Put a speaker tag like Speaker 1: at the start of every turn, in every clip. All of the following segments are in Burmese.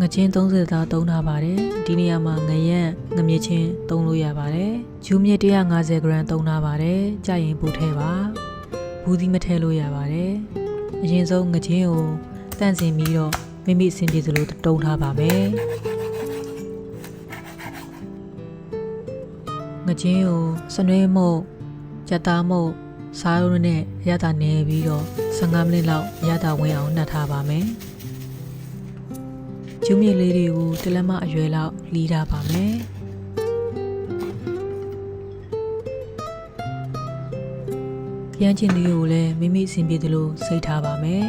Speaker 1: ငချင်း30သားသုံးထားပါတယ်ဒီနေရာမှာငရက်ငမြချင်းသုံးလို့ရပါတယ်ဂျူးမြစ်150 gram သုံးထားပါတယ်ကြရင်ပို့ထဲပါဘူးသီးမထဲလို့ရပါတယ်အရင်ဆုံးငချင်းကိုတန့်စင်ပြီးတော့မိမိအဆင်ပြေသလိုတုံးထားပါမယ်ငချင်းကိုစနွေးမှုတ်ကြက်သားမှုတ်စားရုံးနဲ့ရတာနေပြီးတော့15မိနစ်လောက်ရတာဝင်အောင်နှက်ထားပါမယ် ကျူးမြစ်လေးတွေကိုတလက်မအရွယ်လောက်လီးထားပါမယ်ရမ်းချင်းလေးကိုလည်းမိမိအဆင်ပြေသလိုစိတ်ထားပါမယ်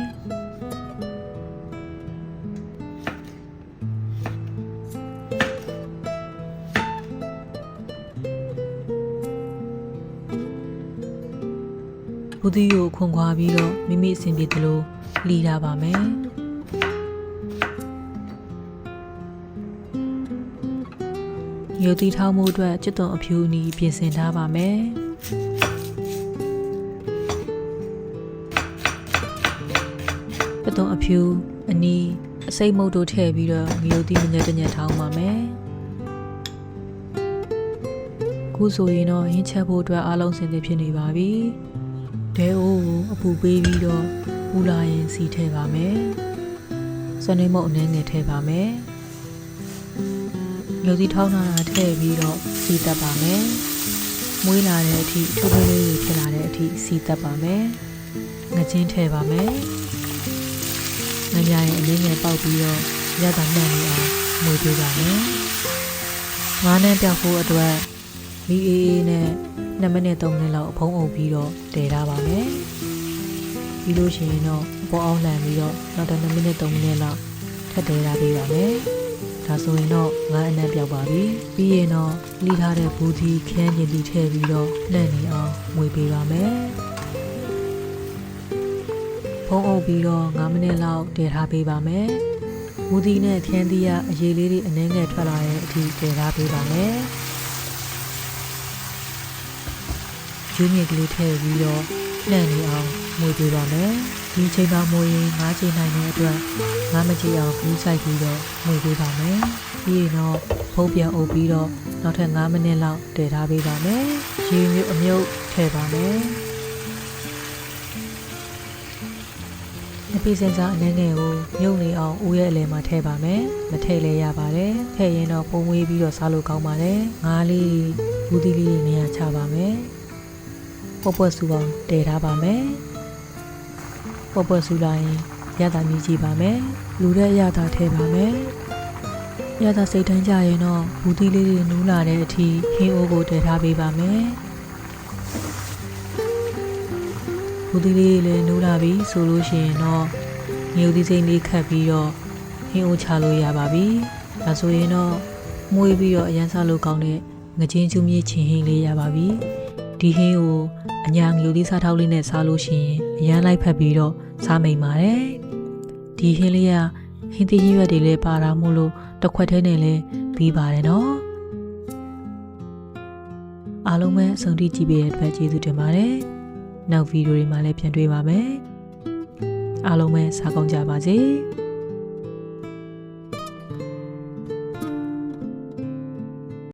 Speaker 1: ဘူးဒီကိုခွန်ခွာပြီးတော့မိမိအဆင်ပြေသလိုလီးထားပါမယ် မြုပ်တီထောင်းမှုအတွက်ကျွတ်သွန်အဖြူနီပြင်ဆင်ထားပါမယ်ကျွတ်သွန်အဖြူအနီအစိမ့်မုတ်တို့ထည့်ပြီးတော့မြုပ်တီမညက်တညက်ထောင်းပါမယ်ခုဆိုရင်တော့ရင်းချက်ဖို့အတွက်အားလုံးစင်သင့်ဖြစ်နေပါပြီဒဲအိုးကိုအပူပေးပြီးတော့ပူလာရင်စီထည့်ပါမယ်စွမ်းနှိမ်မုတ်အနှဲငယ်ထည့်ပါမယ် ရုပ်သီးထောင်းထားတာထည့်ပြီးတော့စီတက်ပါမယ်။မွေးလာတဲ့အထိထိုးထိုးလေးတွေဖြစ်လာတဲ့အထိစီတက်ပါမယ်။ငချင်းထည့်ပါမယ်။ငညာရင်အလေးငယ်ပေါက်ပြီးတော့ရတာနှံ့နေအောင်မွေးပေးပါမယ်။ငါးနဲ့ပြောက်ဖို့အတွက်မီအေးအေးနဲ့2မိနစ်3မိနစ်လောက်အဖုံးအုပ်ပြီးတော့တည်ထားပါမယ်။ပြီးလို့ရှိရင်တော့အပေါ်အောင်လှန်ပြီးတော့နောက်တစ်2မိနစ်3မိနစ်လောက်ထပ်တည်ထားပေးပါမယ်။ ဒါဆိုရင်တော့ငါးအနံ့ပြောက်ပါပြီပြီးရင်တော့လီထားတဲ့ဘူးဒီခန်းကျင်တီထည့်ပြီးတော့နှံ့နေအောင်မွေပေးပါမယ်ဖုံးအုပ်ပြီးတော့9မိနစ်လောက်တည်ထားပေးပါမယ်ဘူးဒီနဲ့ခန်းတီးရအရေးလေးတွေအနှဲငယ်ထွက်လာတဲ့အထိတည်ထားပေးပါမယ်ကျူးမြစ်ကလေးထည့်ပြီးတော့ နှံ့နေအောင်မွေပေးပါမယ်ဒီချိန်မှာမွေရင်၅ချိန်နိုင်တဲ့အတွက်ငါမကြည့်အောင်ဘူးဆိုင်ပြီးတော့မှုပေးပါမယ်။ပြီးရင်တော့ဖုံးပြန်အုပ်ပြီးတော့နောက်ထပ်9မိနစ်လောက်တည်ထားပေးပါမယ်။ရေမြုပ်အမြုပ်ထည့်ပါမယ်။အပိစင်စားအနေငယ်ကိုမြုပ်နေအောင်ဦးရဲ့အလယ်မှာထည့်ပါမယ်။မထည့်လဲရပါတယ်။ထည့်ရင်တော့ပုံမွေးပြီးတော့စားလို့ကောင်းပါတယ်။ငါးလေးဘူးသီးလေးနေရာချပါမယ်။ ပေါ့ပွက်စုအောင်တည်ထားပါမယ်။ပေါ့ပွက်စုလိုက်ရင်ရတာမြည်ကြည့်ပါမယ်လူတဲ့ရတာထဲပါမယ်ရတာစိတ်တန်းကြရင်တော့ဘူးသီးလေးတွေနူးလာတဲ့အထိဟင်းအိုးကိုတည်ထားပေးပါမယ်ဘူးသီးလေးတွေလည်းနူးလာပြီဆိုလို့ရှိရင်တော့ငရုတ်သီးစိမ့်လေးခတ်ပြီးတော့ဟင်းအိုးချလို့ရပါပြီဒါဆိုရင်တော့မွေးပြီးတော့အရန်စားလို့ကောင်းတဲ့ငချင်းကျူးမြေချင်းဟင်းလေးရပါပြီ ဒီဟင်းကိုအညာငရုတ်သီးစားထောက်လေးနဲ့စားလို့ရှိရင်အရန်လိုက်ဖက်ပြီးတော့စားမိန်ပါတယ်ဒီဟင်းလေးကဟင်းသီးဟင်းရွက်တွေလည်းပါတာမို့လို့တစ်ခွက်ထဲနဲ့လည်းပြီးပါတယ်နော်အားလုံးပဲအဆုံးထိကြည့်ပေးတဲ့အတွက်ကျေးဇူးတင်ပါတယ်နောက်ဗီဒီယိုတွေမှာလည်းပြန်တွေ့ပါမယ်အားလုံးပဲစားကောင်းကြပါစေ